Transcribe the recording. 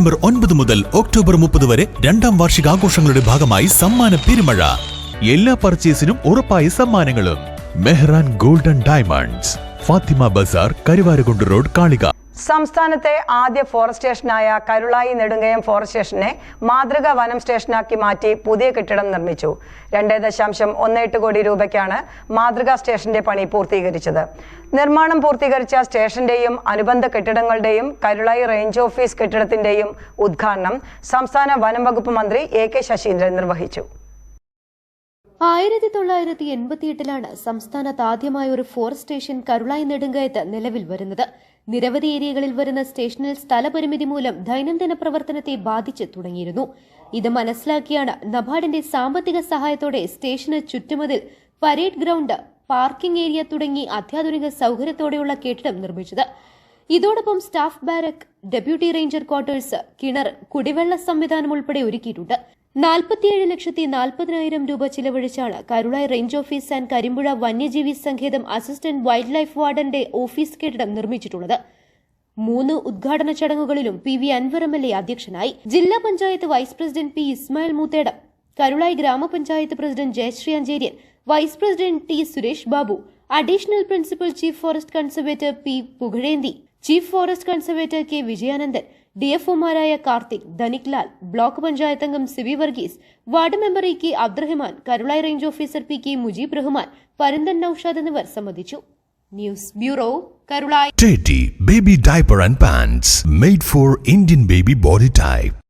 September ഒൻപത് മുതൽ October മുപ്പത് വരെ രണ്ടാം വാർഷികാഘോഷങ്ങളുടെ ഭാഗമായി സമ്മാന പെരുമഴ. എല്ലാ പർച്ചേസിനും ഉറപ്പായ സമ്മാനങ്ങളും. Mehran golden diamonds Fathima Bazar Karuvarakundu road കാളിക സംസ്ഥാനത്തെ ആദ്യ ഫോറസ്റ്റ് സ്റ്റേഷനായ കരുളായി നെടുങ്കയം ഫോറസ്റ്റ് സ്റ്റേഷനെ മാതൃക വനം സ്റ്റേഷനാക്കി മാറ്റി പുതിയ കെട്ടിടം നിർമ്മിച്ചു. രണ്ട് ദശാംശം ഒന്ന് എട്ട് കോടി രൂപയ്ക്കാണ് മാതൃക സ്റ്റേഷന്റെ പണി പൂർത്തീകരിച്ചത്. നിർമ്മാണം പൂർത്തീകരിച്ച സ്റ്റേഷന്റെയും അനുബന്ധ കെട്ടിടങ്ങളുടെയും കരുളായി റേഞ്ച് ഓഫീസ് കെട്ടിടത്തിന്റെയും ഉദ്ഘാടനം സംസ്ഥാന വനം വകുപ്പ് മന്ത്രി എ കെ ശശീന്ദ്രൻ നിർവഹിച്ചു. ആയിരത്തി തൊള്ളായിരത്തി എൺപത്തിയെട്ടിലാണ് സംസ്ഥാനത്ത് ആദ്യമായ ഒരു ഫോറസ്റ്റ് സ്റ്റേഷൻ കരുളായി നെടുങ്കയത്ത് നിലവിൽ വരുന്നത്. നിരവധി ഏരിയകളിൽ വരുന്ന സ്റ്റേഷനിൽ സ്ഥലപരിമിതി മൂലം ദൈനംദിന പ്രവർത്തനത്തെ ബാധിച്ചു തുടങ്ങിയിരുന്നു. ഇത് മനസ്സിലാക്കിയാണ് നബാർഡിന്റെ സാമ്പത്തിക സഹായത്തോടെ സ്റ്റേഷന് ചുറ്റുമതിൽ പരേഡ് ഗ്രൗണ്ട് പാർക്കിംഗ് ഏരിയ തുടങ്ങി അത്യാധുനിക സൗകര്യത്തോടെയുള്ള കെട്ടിടം നിർമ്മിച്ചത്. ഇതോടൊപ്പം staff barrack deputy ranger quarters കിണർ കുടിവെള്ള സംവിധാനം ഉൾപ്പെടെ ഒരുക്കിയിട്ടുണ്ട്. നാൽപ്പത്തിയേഴ് ലക്ഷത്തി നാൽപ്പതിനായിരം രൂപ ചിലവഴിച്ചാണ് Karulai range office and Karimpuzha വന്യജീവി സങ്കേതം അസിസ്റ്റന്റ് വൈൽഡ് ലൈഫ് വാർഡന്റെ ഓഫീസ് കെട്ടിടം നിർമ്മിച്ചിട്ടുള്ളത്. മൂന്ന് ഉദ്ഘാടന ചടങ്ങുകളിലും P V Anwar M L A അധ്യക്ഷനായി. ജില്ലാ panchayat vice president P Ismail Moothedam Karulai ഗ്രാമപഞ്ചായത്ത് president Jayashree Ancheryan vice president T Suresh Babu additional principal chief forest conservator P Pukazhenthi chief forest conservator K Vijayanandan ഡിഎഫ്ഒമാരായ Karthik Dhanik Lal block panchayat അംഗം Siby Varghese ward member E K Abdurahman Karulai range officer P K Mujeeb Rahman Paranthan Naushad എന്നിവർ സംബന്ധിച്ചു news bureau Karulai baby Diaper and Pants made for Indian baby body type.